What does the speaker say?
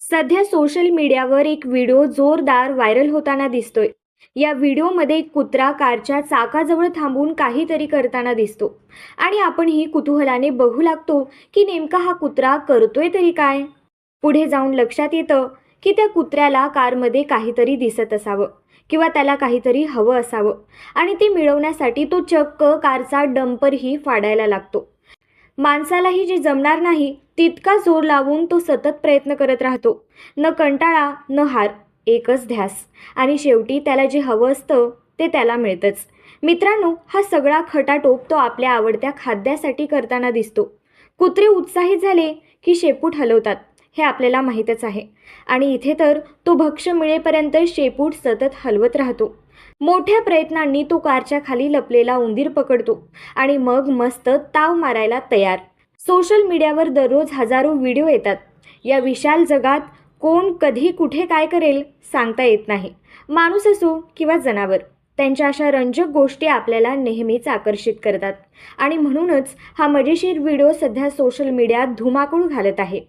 सध्या सोशल मीडियावर एक व्हिडिओ जोरदार व्हायरल होताना दिसतोय. या व्हिडिओमध्ये एक कुत्रा कारच्या चाकाजवळ थांबून काहीतरी करताना दिसतो. आणि आपणही कुतूहलाने बघू लागतो की नेमका हा कुत्रा करतोय तरी काय? पुढे जाऊन लक्षात येतं की त्या कुत्र्याला कारमध्ये काहीतरी दिसत असावं किंवा त्याला काहीतरी हवं असावं. आणि ते मिळवण्यासाठी तो चक्क कारचा डंपरही फाडायला लागतो. माणसालाही जे जमणार नाही तितका जोर लावून तो सतत प्रयत्न करत राहतो. न कंटाळा न हार एकच ध्यास. आणि शेवटी त्याला जे हवं असतं ते त्याला मिळतंच. मित्रांनो हा सगळा खटाटोप तो आपल्या आवडत्या खाद्यासाठी करताना दिसतो. कुत्रे उत्साहित झाले की शेपूट हलवतात. हे आपल्याला माहीतच आहे. आणि इथे तर तो भक्ष मिळेपर्यंत शेपूट सतत हलवत राहतो. मोठ्या प्रयत्नांनी तो कारच्या खाली लपलेला उंदीर पकडतो आणि मग मस्त ताव मारायला तयार. सोशल मीडियावर दररोज हजारो व्हिडिओ येतात. या विशाल जगात कोण कधी कुठे काय करेल सांगता येत नाही. माणूस असो किंवा जनावर त्यांच्या अशा रंजक गोष्टी आपल्याला नेहमीच आकर्षित करतात. आणि म्हणूनच हा मजेशीर व्हिडिओ सध्या सोशल मीडियात धुमाकूळ घालत आहे.